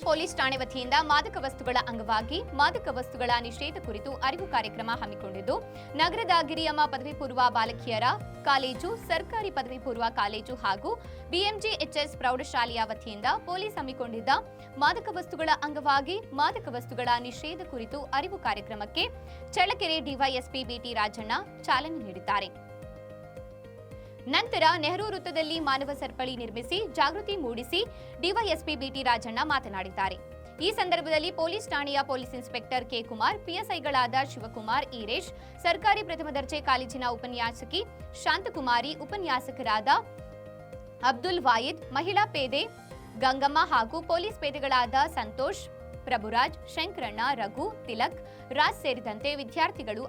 ಮಾದಕ ವಸ್ತುಗಳ ಅಂಗವಾಗಿ ಮಾದಕ ವಸ್ತುಗಳ ನಿಷೇಧ ಕುರಿತು ಅರಿವು ಕಾರ್ಯಕ್ರಮ ಹಮ್ಮಿಕೊಂಡಿದ್ದು, ನಗರದ ಗಿರಿಯಮ್ಮ ಪದವಿ ಪೂರ್ವ ಬಾಲಕಿಯರ ಕಾಲೇಜು, ಸರ್ಕಾರಿ ಪದವಿ ಪೂರ್ವ ಕಾಲೇಜು ಹಾಗೂ ಬಿಎಂಜಿಎಚ್ಎಸ್ ಪ್ರೌಢಶಾಲೆಯ ವತಿಯಿಂದ ಪೊಲೀಸ್ ಹಮ್ಮಿಕೊಂಡಿದ್ದ ಮಾದಕ ವಸ್ತುಗಳ ಅಂಗವಾಗಿ ಮಾದಕ ವಸ್ತುಗಳ ನಿಷೇಧ ಕುರಿತು ಅರಿವು ಕಾರ್ಯಕ್ರಮಕ್ಕೆ ಚಳ್ಳಕೆರೆ ಡಿವೈಎಸ್ಪಿ ಬಿಟಿ ರಾಜಣ್ಣ ಚಾಲನೆ ನೀಡಿದ್ದಾರೆ. ನಂತರ ನೆಹರು ವೃತ್ತದಲ್ಲಿ ಮಾನವ ಸರಪಳಿ ನಿರ್ಮಿಸಿ, ಜಾಗೃತಿ ಮೂಡಿಸಿ ಡಿವೈಎಸ್ಪಿ ಬಿಟಿ ರಾಜಣ್ಣ ಮಾತನಾಡಿದ್ದಾರೆ. ಈ ಸಂದರ್ಭದಲ್ಲಿ ಪೊಲೀಸ್ ಠಾಣೆಯ ಪೊಲೀಸ್ ಇನ್ಸ್ಪೆಕ್ಟರ್ ಕೆ ಕುಮಾರ್, ಪಿಎಸ್ಐಗಳಾದ ಶಿವಕುಮಾರ್, ಈರೇಶ್, ಸರ್ಕಾರಿ ಪ್ರಥಮ ದರ್ಜೆ ಕಾಲೇಜಿನ ಉಪನ್ಯಾಸಕಿ ಶಾಂತಕುಮಾರಿ, ಉಪನ್ಯಾಸಕರಾದ ಅಬ್ದುಲ್ ವಾಯಿದ್, ಮಹಿಳಾ ಪೇದೆ ಗಂಗಮ್ಮ ಹಾಗೂ ಪೊಲೀಸ್ ಪೇದೆಗಳಾದ ಸಂತೋಷ್, ಪ್ರಭುರಾಜ್, ಶಂಕರಣ್ಣ, ರಘು, ತಿಲಕ್, ರಾಜ್ ಸೇರಿದಂತೆ ವಿದ್ಯಾರ್ಥಿಗಳು